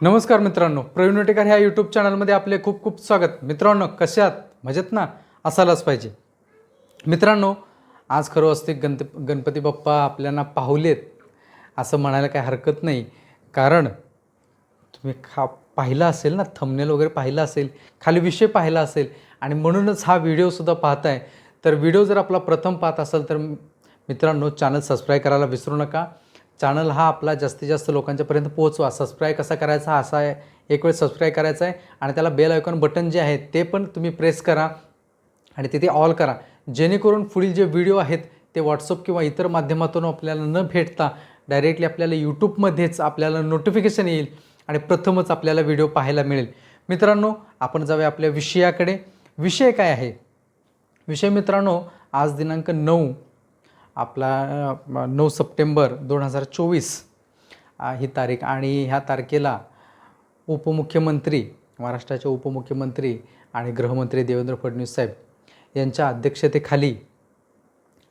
नमस्कार मित्रांनो प्रवीण वटेकर ह्या यूट्यूब चॅनलमध्ये आपले खूप खूप स्वागत. मित्रांनो कशात मजेत ना? असायलाच पाहिजे. मित्रांनो आज खरं असते गणत गणपती बाप्पा आपल्याला पाहुलेत असं म्हणायला काही हरकत नाही. कारण तुम्ही खा पाहिला असेल ना थंबनेल वगैरे पाहिलं असेल खाली विषय पाहिला असेल आणि म्हणूनच हा व्हिडिओसुद्धा पाहताय तर व्हिडिओ जर आपला प्रथम पाहत असेल तर मित्रांनो चॅनल सबस्क्राईब करायला विसरू नका. चॅनल हा आपला जास्तीत जास्त लोकांच्यापर्यंत पोहोचवा. सबस्क्राईब कसा करायचा हा असा आहे एक वेळ सबस्क्राईब करायचा आहे. आणि त्याला बेल आयकॉन बटन जे आहे ते पण तुम्ही प्रेस करा आणि तिथे ऑल करा. जेणेकरून पुढील जे व्हिडिओ आहेत ते व्हॉट्सअप किंवा इतर माध्यमातून आपल्याला न भेटता डायरेक्टली आपल्याला यूट्यूबमध्येच आपल्याला नोटिफिकेशन येईल आणि प्रथमच आपल्याला व्हिडिओ पाहायला मिळेल. मित्रांनो आपण जाऊया आपल्या विषयाकडे. विषय काय आहे? विषय मित्रांनो आज दिनांक नऊ आपला नऊ सप्टेंबर दोन हजार चोवीस ही तारीख. आणि ह्या तारखेला उपमुख्यमंत्री महाराष्ट्राचे उपमुख्यमंत्री आणि गृहमंत्री देवेंद्र फडणवीस साहेब यांच्या अध्यक्षतेखाली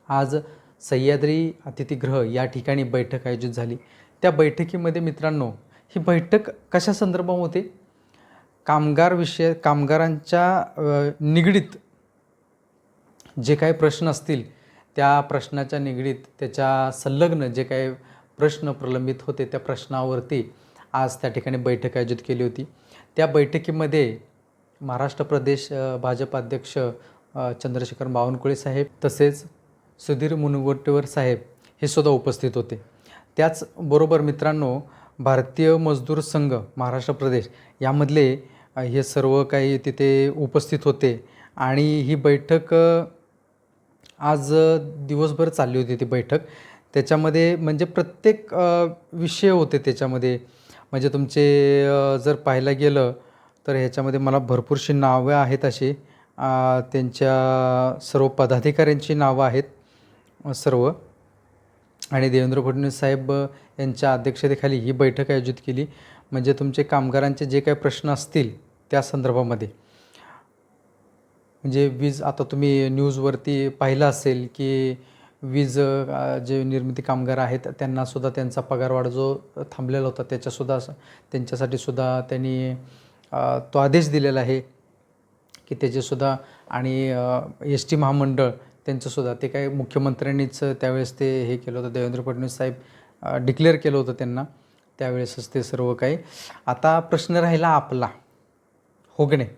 आज सह्याद्री अतिथीगृह या ठिकाणी बैठक आयोजित झाली. त्या बैठकीमध्ये मित्रांनो ही बैठक कशा संदर्भात होते? कामगार विषय कामगारांच्या निगडीत जे काही प्रश्न असतील त्या प्रश्नाच्या निगडीत त्याच्या संलग्न जे काही प्रश्न प्रलंबित होते त्या प्रश्नावरती आज त्या ठिकाणी बैठक आयोजित केली होती. त्या बैठकीमध्ये महाराष्ट्र प्रदेश भाजप अध्यक्ष चंद्रशेखर बावनकुळे साहेब तसेच सुधीर मुनगंटीवार साहेब हे सुद्धा उपस्थित होते. त्याचबरोबर मित्रांनो भारतीय मजदूर संघ महाराष्ट्र प्रदेश यामधले हे सर्व काही तिथे उपस्थित होते आणि ही बैठक आज दिवसभर चालली होती ती बैठक. त्याच्यामध्ये म्हणजे प्रत्येक विषय होते त्याच्यामध्ये. म्हणजे तुमचे जर पाहायला गेलं तर ह्याच्यामध्ये मला भरपूरशी नावं आहेत अशी. त्यांच्या सर्व पदाधिकाऱ्यांची नावं आहेत सर्व. आणि देवेंद्र फडणवीस साहेब यांच्या अध्यक्षतेखाली ही बैठक आयोजित केली. म्हणजे तुमचे कामगारांचे जे काही प्रश्न असतील त्या संदर्भामध्ये. म्हणजे वीज आता तुम्ही न्यूजवरती पाहिलं असेल की वीज जे निर्मिती कामगार आहेत त्यांनासुद्धा त्यांचा पगारवाढ जो थांबलेला होता त्याच्यासुद्धा स- त्यांच्यासाठी सुद्धा त्यांनी तो आदेश दिलेला आहे की त्याचेसुद्धा आणि एस टी महामंडळ त्यांचंसुद्धा ते काय मुख्यमंत्र्यांनीच त्यावेळेस ते हे केलं होतं देवेंद्र फडणवीस साहेब डिक्लेअर केलं होतं त्यांना त्यावेळेसच ते सर्व काही. आता प्रश्न राहिला आपला हो की नाही?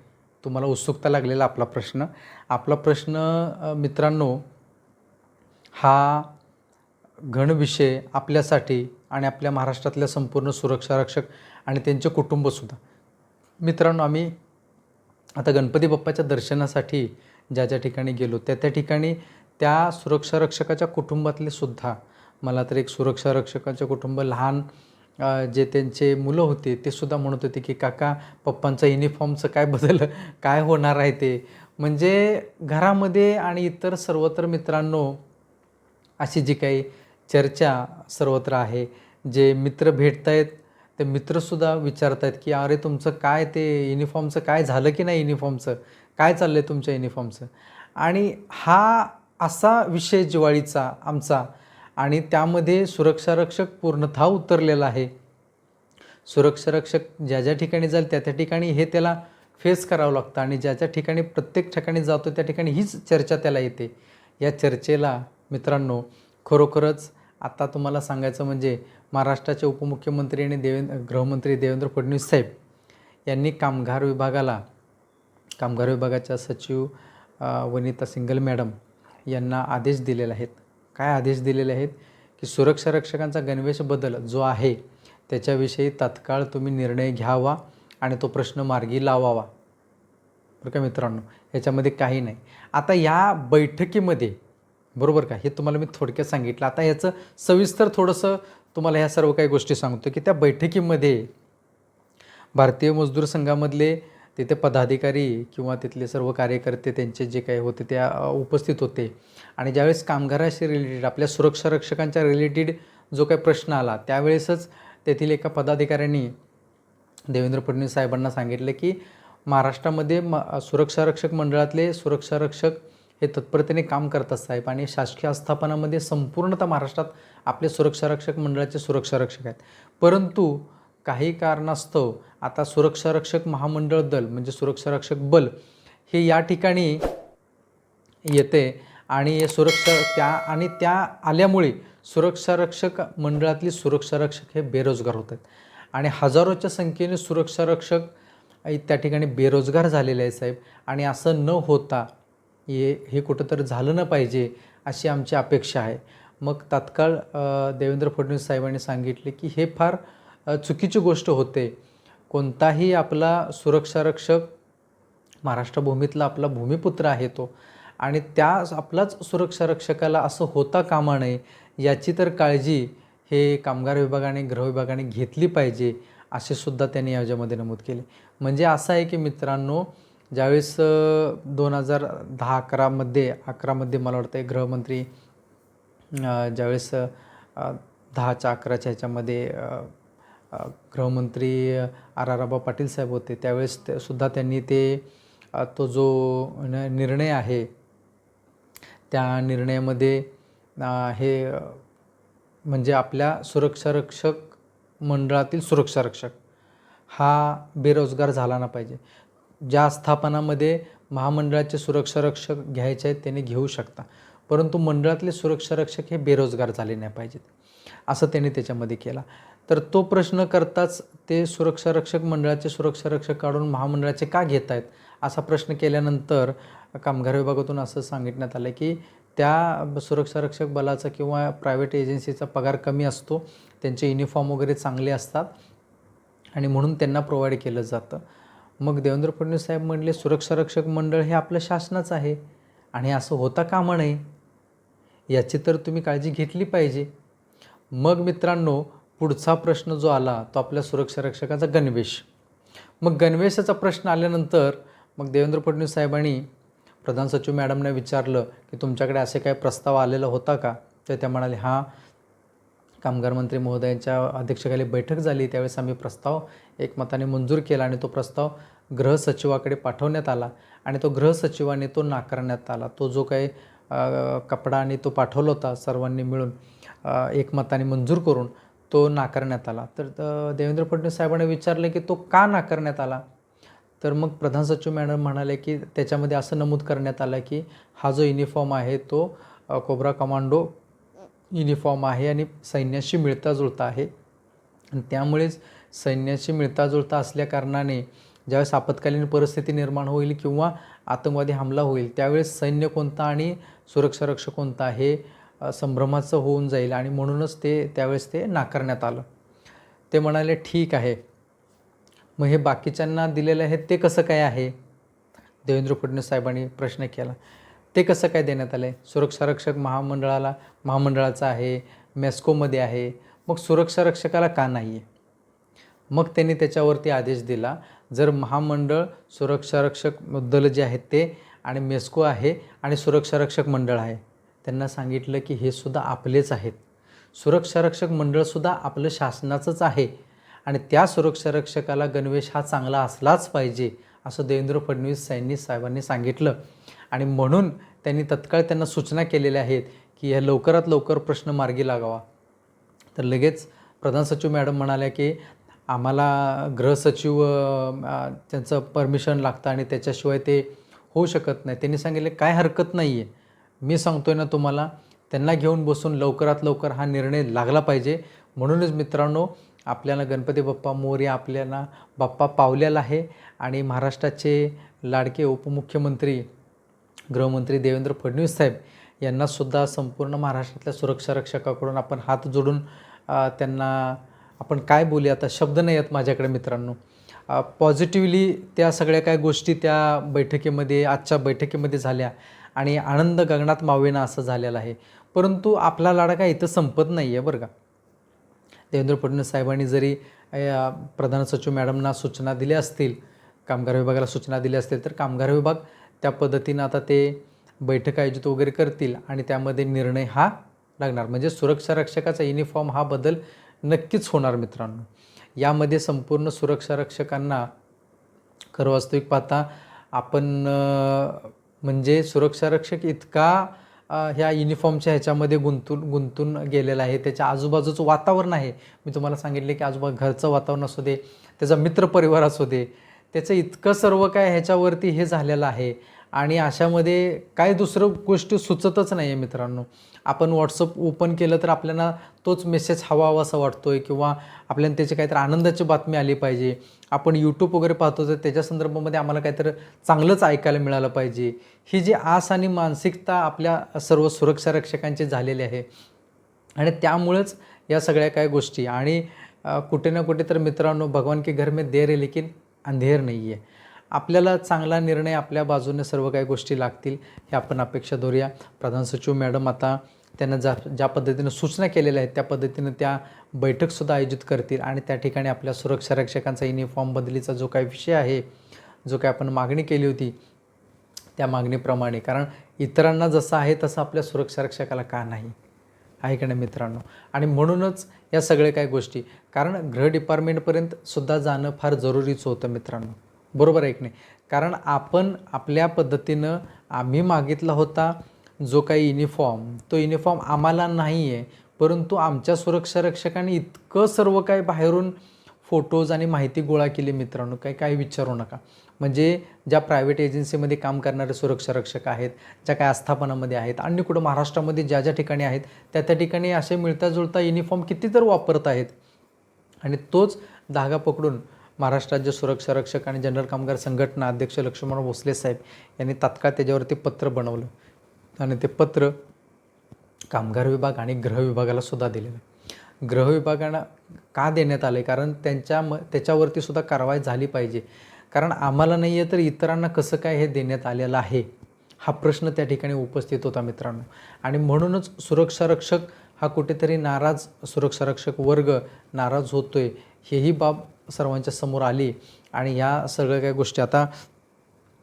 तुम्हाला उत्सुकता लागलेला आपला प्रश्न. आपला प्रश्न मित्रांनो हा घन विषय आपल्यासाठी आणि आपल्या महाराष्ट्रातल्या संपूर्ण सुरक्षारक्षक आणि त्यांचे कुटुंबसुद्धा मित्रांनो आम्ही आता गणपती बाप्पाच्या दर्शनासाठी ज्या ज्या ठिकाणी गेलो त्या त्या ठिकाणी त्या सुरक्षारक्षकाच्या कुटुंबातले सुद्धा मला तर एक सुरक्षारक्षकाचे कुटुंब लहान जे त्यांचे मुलं होते ते सुद्धा म्हणत होते की काका पप्पांचं युनिफॉर्मचं काय बदल काय होणार आहे ते? म्हणजे घरामध्ये आणि इतर सर्वत्र मित्रांनो अशी जी काही चर्चा सर्वत्र आहे जे मित्र भेटत आहेत ते मित्रसुद्धा विचारत आहेत की अरे तुमचं काय ते युनिफॉर्मचं काय झालं की नाही युनिफॉर्मचं काय चाललं आहे तुमच्या युनिफॉर्मचं आणि हा असा विषय जिवाळीचा आमचा आणि त्यामध्ये सुरक्षारक्षक पूर्णतः उतरलेला आहे. सुरक्षारक्षक ज्या ज्या ठिकाणी जाईल त्या त्या ठिकाणी हे त्याला फेस करावं लागतं आणि ज्या ज्या ठिकाणी प्रत्येक ठिकाणी जातो त्या ठिकाणी हीच चर्चा त्याला येते. या चर्चेला मित्रांनो खरोखरच आता तुम्हाला सांगायचं म्हणजे महाराष्ट्राचे उपमुख्यमंत्री आणि देवेंद्र गृहमंत्री देवेंद्र फडणवीस साहेब यांनी कामगार विभागाला कामगार विभागाच्या सचिव वनिता सिंगल मॅडम यांना आदेश दिलेले आहेत. काय आदेश दिलेले आहेत? की सुरक्षारक्षकांचा गणवेश बदल जो आहे त्याच्याविषयी तात्काळ तुम्ही निर्णय घ्यावा आणि तो प्रश्न मार्गी लावावा. बरं का मित्रांनो? ह्याच्यामध्ये काही नाही. आता या बैठकीमध्ये बरोबर का? हे तुम्हाला मी थोडक्यात सांगितलं. आता ह्याचं सविस्तर थोडंसं तुम्हाला ह्या सर्व काही गोष्टी सांगतो की त्या बैठकीमध्ये भारतीय मजदूर संघामधले तिथे पदाधिकारी किंवा तिथले सर्व कार्यकर्ते त्यांचे जे काही होते त्या उपस्थित होते. आणि ज्यावेळेस कामगाराशी रिलेटेड आपल्या सुरक्षारक्षकांच्या रिलेटेड जो काही प्रश्न आला त्यावेळेसच तेथील एका पदाधिकाऱ्यांनी देवेंद्र फडणवीस साहेबांना सांगितलं की महाराष्ट्रामध्ये म सुरक्षारक्षक मंडळातले सुरक्षारक्षक हे तत्परतेने काम करतात साहेब. आणि शासकीय आस्थापनामध्ये संपूर्णतः महाराष्ट्रात आपले सुरक्षारक्षक मंडळाचे सुरक्षारक्षक आहेत. परंतु काही कारणास्तव आता सुरक्षारक्षक महामंडळ दल म्हणजे सुरक्षारक्षक बल हे या ठिकाणी येते आणि सुरक्षा त्या आणि त्या आल्यामुळे सुरक्षारक्षक मंडळातली सुरक्षारक्षक हे बेरोजगार होत आहेत. आणि हजारोच्या संख्येने सुरक्षारक्षक रक्षक त्या ठिकाणी बेरोजगार झालेले आहे साहेब. आणि असं न होता हे हे कुठंतरी झालं न पाहिजे अशी आमची अपेक्षा आहे. मग तात्काळ देवेंद्र फडणवीस साहेबांनी सांगितले की हे फार चुकीची गोष्ट होते. कोणताही आपला सुरक्षारक्षक महाराष्ट्र भूमीतला आपला भूमिपुत्र आहे तो. आणि त्या आपलाच सुरक्षारक्षकाला असं होता कामा नये याची तर काळजी हे कामगार विभागाने गृह विभागाने घेतली पाहिजे असे सुद्धा त्यांनी याच्यामध्ये नमूद केले. म्हणजे असं आहे की मित्रांनो ज्यावेळेस दोन हजार दहा अकरामध्ये अकरामध्ये मला वाटतं गृहमंत्री ज्यावेळेस दहाच्या अकराच्या ह्याच्यामध्ये गृहमंत्री आर आर आबा पाटील साहेब होते त्यावेळेस ते सुद्धा त्यांनी ते तो जो न- निर्णय आहे त्या निर्णयामध्ये हे म्हणजे आपल्या सुरक्षारक्षक मंडळातील सुरक्षारक्षक हा बेरोजगार झाला ना पाहिजे. ज्या स्थापनामध्ये महामंडळाचे सुरक्षारक्षक घ्यायचे आहेत त्यांनी घेऊ शकता. परंतु मंडळातले सुरक्षारक्षक हे बेरोजगार झाले नाही पाहिजेत. असं त्यांनी त्याच्यामध्ये केला. तर तो प्रश्न करताच ते सुरक्षारक्षक मंडळाचे सुरक्षारक्षक काढून महामंडळाचे का घेत आहेत असा प्रश्न केल्यानंतर कामगार विभागातून असं सांगितण्यात आलं की त्या सुरक्षारक्षक बलाचा किंवा प्रायव्हेट एजन्सीचा पगार कमी असतो त्यांचे युनिफॉर्म वगैरे चांगले असतात आणि म्हणून त्यांना प्रोव्हाइड केलं जातं. मग देवेंद्र फडणवीस साहेब म्हणले सुरक्षारक्षक मंडळ हे आपलं शासनाचं आहे आणि असं होता कामा नये. याची तर तुम्ही काळजी घेतली पाहिजे. मग मित्रांनो पुढचा प्रश्न जो आला तो आपल्या सुरक्षारक्षकाचा गणवेश. मग गणवेशाचा प्रश्न आल्यानंतर मग देवेंद्र फडणवीस साहेबांनी प्रधान सचिव मॅडमने विचारलं की तुमच्याकडे असे काय प्रस्ताव आलेला होता का? तर त्या म्हणाले हां कामगार मंत्री महोदयांच्या अध्यक्षतेखाली बैठक झाली. त्यावेळेस आम्ही प्रस्ताव एकमताने मंजूर केला आणि तो प्रस्ताव गृह सचिवाकडे पाठवण्यात आला आणि तो गृह सचिवाने तो नाकारण्यात आला. तो जो काही कपडा आणि तो पाठवला होता सर्वांनी मिळून एकमताने मंजूर करून तो नाकारण्यात आला. तर देवेंद्र फडणवीस साहेबांनी विचारले की तो का नाकारण्यात आला? तर मग प्रधान सचिव मॅडम म्हणाले की त्याच्यामध्ये असं नमूद करण्यात आलं की हा जो युनिफॉर्म आहे तो कोब्रा कमांडो युनिफॉर्म आहे आणि सैन्याशी मिळता जुळता आहे. आणि त्यामुळेच सैन्याशी मिळता जुळता असल्या कारणाने ज्यावेळेस आपत्कालीन परिस्थिती निर्माण होईल किंवा आतंकवादी हमला होईल त्यावेळेस सैन्य कोणता आणि सुरक्षारक्षक कोणता हे संभ्रमाचं होऊन जाईल आणि म्हणूनच ते त्यावेळेस ते नाकारण्यात आलं. ते म्हणाले ठीक आहे. मग हे बाकीच्यांना दिलेलं आहे ते कसं काय आहे? देवेंद्र फडणवीस साहेबांनी प्रश्न केला. ते कसं काय देण्यात आलं आहे सुरक्षारक्षक महामंडळाला महामंडळाचं आहे मेस्कोमध्ये आहे. मग सुरक्षारक्षकाला का नाही आहे मग त्यांनी त्याच्यावरती आदेश दिला जर महामंडळ सुरक्षारक्षक दल जे आहेत ते आणि मेस्को आहे आणि सुरक्षारक्षक मंडळ आहे त्यांना सांगितलं की हे सुद्धा आपलेच आहेत. सुरक्षारक्षक मंडळसुद्धा आपलं शासनाचंच आहे आणि त्या सुरक्षारक्षकाला गणवेश हा चांगला असलाच पाहिजे असं देवेंद्र फडणवीस यांनी साहेबांनी सांगितलं. आणि म्हणून त्यांनी तत्काळ त्यांना सूचना केलेल्या आहेत की ह्या लवकरात लवकर प्रश्न मार्गी लागावा. तर लगेच प्रधान सचिव मॅडम म्हणाल्या की आम्हाला गृहसचिव त्यांचं परमिशन लागतं आणि त्याच्याशिवाय ते होऊ शकत नाही. त्यांनी सांगितले काय हरकत नाही आहे मी सांगतोय ना तुम्हाला त्यांना घेऊन बसून लवकरात लवकर हा निर्णय लागला पाहिजे. म्हणूनच मित्रांनो आपल्याला गणपती बाप्पा मोर्या आपल्याला बाप्पा पावलेला आहे आणि महाराष्ट्राचे लाडके उपमुख्यमंत्री गृहमंत्री देवेंद्र फडणवीस साहेब यांनासुद्धा संपूर्ण महाराष्ट्रातल्या सुरक्षारक्षकाकडून आपण हात जोडून त्यांना आपण काय बोलूया आता? शब्द नाही आहेत माझ्याकडे मित्रांनो. पॉझिटिव्हली त्या सगळ्या काय गोष्टी त्या बैठकीमध्ये आजच्या बैठकीमध्ये झाल्या. आणि आनंद गगनात मावेना असं झालेलं आहे. परंतु आपला लाडा काय इथं संपत नाही आहे बरं का? देवेंद्र फडणवीस साहेबांनी जरी प्रधान सचिव मॅडमना सूचना दिल्या असतील कामगार विभागाला सूचना दिल्या असतील तर कामगार विभाग त्या पद्धतीनं आता ते बैठक आयोजित वगैरे करतील आणि त्यामध्ये निर्णय हा लागणार. म्हणजे सुरक्षा रक्षकाचा युनिफॉर्म हा बदल नक्कीच होणार मित्रांनो. यामध्ये संपूर्ण सुरक्षा रक्षकांना खरं वास्तविक पाहता आपण म्हणजे सुरक्षारक्षक इतका ह्या युनिफॉर्मच्या ह्याच्यामध्ये गुंतून गुंतून गेलेला आहे. त्याच्या आजूबाजूचं वातावरण आहे. मी तुम्हाला सांगितले की आजूबाजू घरचं वातावरण असू दे त्याचा मित्रपरिवार असू दे त्याचं इतकं सर्व काय ह्याच्यावरती हे झालेलं आहे. आणि अशामध्ये काय दुसरं गोष्ट सुचतच नाही आहे मित्रांनो. आपण व्हॉट्सअप ओपन केलं तर आपल्याला तोच मेसेज हवा हवासा वाटतो आहे किंवा आपल्याला त्याची काहीतरी आनंदाची बातमी आली पाहिजे. आपण यूट्यूब वगैरे पाहतो तर त्याच्या संदर्भामध्ये आम्हाला काहीतरी चांगलंच ऐकायला मिळालं पाहिजे. ही जी आस आणि मानसिकता आपल्या सर्व सुरक्षा रक्षकांची झालेली आहे. आणि त्यामुळेच या सगळ्या काय गोष्टी. आणि कुठे ना कुठे तर मित्रांनो भगवान के घर में देर आहे लेकिन अंधेर नाही आहे आपल्याला चांगला निर्णय आपल्या बाजूने सर्व काही गोष्टी लागतील हे आपण अपेक्षा धरूया. प्रधान सचिव मॅडम आता त्यांना ज्या ज्या पद्धतीनं सूचना केलेल्या आहेत त्या पद्धतीनं त्या बैठकसुद्धा आयोजित करतील आणि त्या ठिकाणी आपल्या सुरक्षा रक्षकांचा युनिफॉर्म बदलीचा जो काही विषय आहे जो काही आपण मागणी केली होती त्या मागणीप्रमाणे. कारण इतरांना जसं आहे तसं आपल्या सुरक्षा रक्षकाला का नाही? आहे का नाही मित्रांनो? आणि म्हणूनच या सगळ्या काही गोष्टी. कारण गृह डिपार्टमेंटपर्यंत सुद्धा जाणं फार जरुरीचं होतं मित्रांनो. बरोबर आहे की नाही? कारण आपण आपल्या पद्धतीनं आम्ही मागितला होता जो काही युनिफॉर्म तो युनिफॉर्म आम्हाला नाही आहे परंतु आमच्या सुरक्षा रक्षकांनी इतकं सर्व काही बाहेरून फोटोज आणि माहिती गोळा केली मित्रांनो काही काही विचारू नका. म्हणजे ज्या प्रायव्हेट एजन्सीमध्ये काम करणारे सुरक्षा रक्षक आहेत ज्या काही आस्थापनामध्ये आहेत आणि कुठं महाराष्ट्रामध्ये ज्या ज्या ठिकाणी आहेत त्या त्या ठिकाणी असे मिळता जुळता युनिफॉर्म किती तर वापरत आहेत. आणि तोच धागा पकडून महाराष्ट्र राज्य सुरक्षा रक्षक आणि जनरल कामगार संघटना अध्यक्ष लक्ष्मण भोसले साहेब यांनी तात्काळ त्याच्यावरती पत्र बनवलं. आणि ते पत्र कामगार विभाग आणि गृह विभागाला सुद्धा दिलेलं आहे. गृह विभागाला का देण्यात आलं आहे कारण त्यांच्या म त्याच्यावरती सुद्धा कारवाई झाली पाहिजे. कारण आम्हाला नाही आहे तर इतरांना कसं काय हे देण्यात आलेलं आहे? हा प्रश्न त्या ठिकाणी उपस्थित होता मित्रांनो. आणि म्हणूनच सुरक्षा रक्षक हा कुठेतरी नाराज सुरक्षा रक्षक वर्ग नाराज होतोय. हेही बाब सर्वांच्या समोर आली आणि ह्या सगळ्या काही गोष्टी आता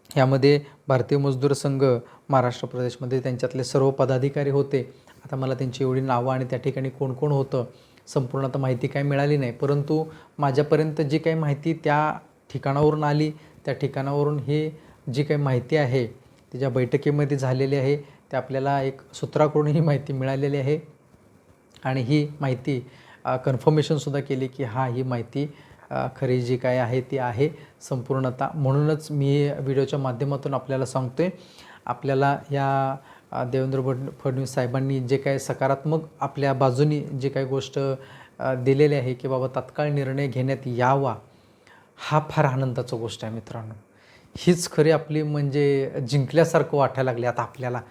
यामध्ये भारतीय मजदूर संघ महाराष्ट्र प्रदेशमध्ये त्यांच्यातले सर्व पदाधिकारी होते. आता मला त्यांची एवढी नावं आणि त्या ठिकाणी कोण कोण होतं संपूर्ण आता माहिती काय मिळाली नाही. परंतु माझ्यापर्यंत जी काही माहिती त्या ठिकाणावरून आली त्या ठिकाणावरून ही जी काही माहिती आहे ती ज्या बैठकीमध्ये झालेली आहे ते आपल्याला एक सूत्राकडून ही माहिती मिळालेली आहे. आणि ही माहिती कन्फर्मेशनसुद्धा केली की हा ही माहिती खरी जी काय आहे ती आहे संपूर्णता. म्हणूनच मी व्हिडिओच्या माध्यमातून आपल्याला सांगतो आहे आपल्याला या देवेंद्र फड फडणवीस साहेबांनी जे काही सकारात्मक आपल्या बाजूनी जे काही गोष्ट दिलेली आहे की बाबा तात्काळ निर्णय घेण्यात यावा हा फार आनंदाचा गोष्ट आहे मित्रांनो. हीच खरी आपली म्हणजे जिंकल्यासारखं वाटायला लागले आता आपल्याला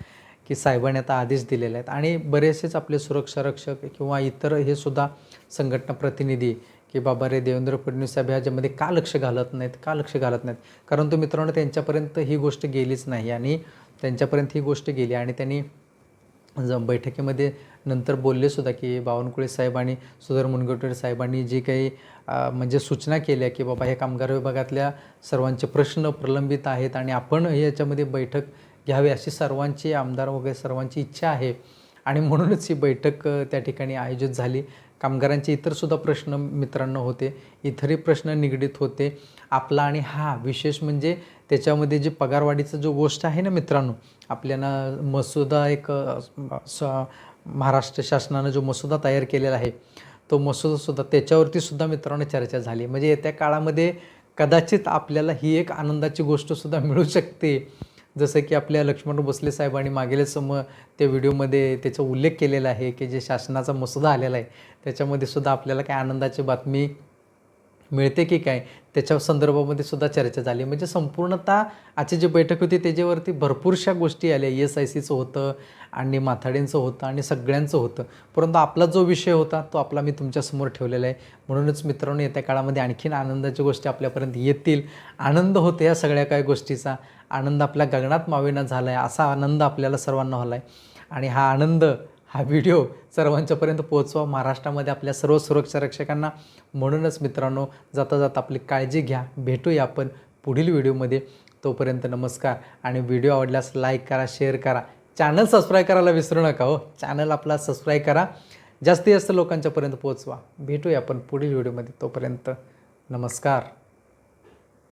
की साहेबांनी आता आदेश दिलेले आहेत. आणि बरेचसेच आपले सुरक्षा रक्षक किंवा इतर हे सुद्धा संघटना प्रतिनिधी की बाबा रे देवेंद्र फडणवीस साहेब ह्याच्यामध्ये का लक्ष घालत नाहीत? का लक्ष घालत नाहीत? कारण तो मित्रांनो त्यांच्यापर्यंत ही गोष्ट गेलीच नाही आणि त्यांच्यापर्यंत ही गोष्ट गेली आणि त्यांनी ज बैठकीमध्ये नंतर बोलले सुद्धा की बावनकुळे साहेब आणि सुधीर मुनगंटीवार साहेबांनी जी काही म्हणजे सूचना केल्या की बाबा ह्या कामगार विभागातल्या सर्वांचे प्रश्न प्रलंबित आहेत आणि आपण याच्यामध्ये बैठक घ्यावी अशी सर्वांची आमदार वगैरे सर्वांची इच्छा आहे. आणि म्हणूनच ही बैठक त्या ठिकाणी आयोजित झाली. कामगारांचे इतरसुद्धा प्रश्न मित्रांनो होते. इतरही प्रश्न निगडीत होते. आपला आणि हा विशेष म्हणजे त्याच्यामध्ये जे पगारवाढीचं जो गोष्ट आहे ना मित्रांनो आपल्याला मसुदा एक स महाराष्ट्र शासनानं जो मसुदा तयार केलेला आहे तो मसुदासुद्धा त्याच्यावरतीसुद्धा मित्रांनो चर्चा झाली. म्हणजे येत्या काळामध्ये कदाचित आपल्याला ही एक आनंदाची गोष्टसुद्धा मिळू शकते. जसं की आपल्या लक्ष्मण भोसले साहेबांनी मागेलच सम त्या व्हिडिओमध्ये त्याचा उल्लेख केलेला आहे की जे शासनाचा मसुदा आलेला आहे त्याच्यामध्ये सुद्धा आपल्याला काय आनंदाची बातमी मिळते की काय? त्याच्या संदर्भामध्ये सुद्धा चर्चा झाली. म्हणजे संपूर्णतः आजची जी बैठक होती त्याच्यावरती भरपूरशा गोष्टी आल्या. एस आय सीचं होतं आणि माथाडींचं होतं आणि सगळ्यांचं होतं. परंतु आपला जो विषय होता तो आपला मी तुमच्यासमोर ठेवलेला आहे. म्हणूनच मित्रांनो येत्या काळामध्ये आणखीन आनंदाच्या गोष्टी आपल्यापर्यंत येतील. आनंद होतो या सगळ्या काही गोष्टीचा. आनंद आपल्या गगनात मावेना झाला आहे असा आनंद आपल्याला सर्वांना झाला आहे आणि हा आनंद हा व्हिडिओ सर्वांच्यापर्यंत पोहोचवा. महाराष्ट्रामध्ये आपल्या सर्व सुरक्षा रक्षकांना म्हणूनच मित्रांनो जाता जाता आपली काळजी घ्या. भेटूया आपण पुढील व्हिडिओमध्ये. तोपर्यंत नमस्कार. आणि व्हिडिओ आवडल्यास लाईक करा शेअर करा. चॅनल सबस्क्राईब करायला विसरू नका हो. चॅनल आपला सबस्क्राईब करा. जास्तीत जास्त लोकांच्यापर्यंत पोहोचवा. भेटूया आपण पुढील व्हिडिओमध्ये. तोपर्यंत नमस्कार.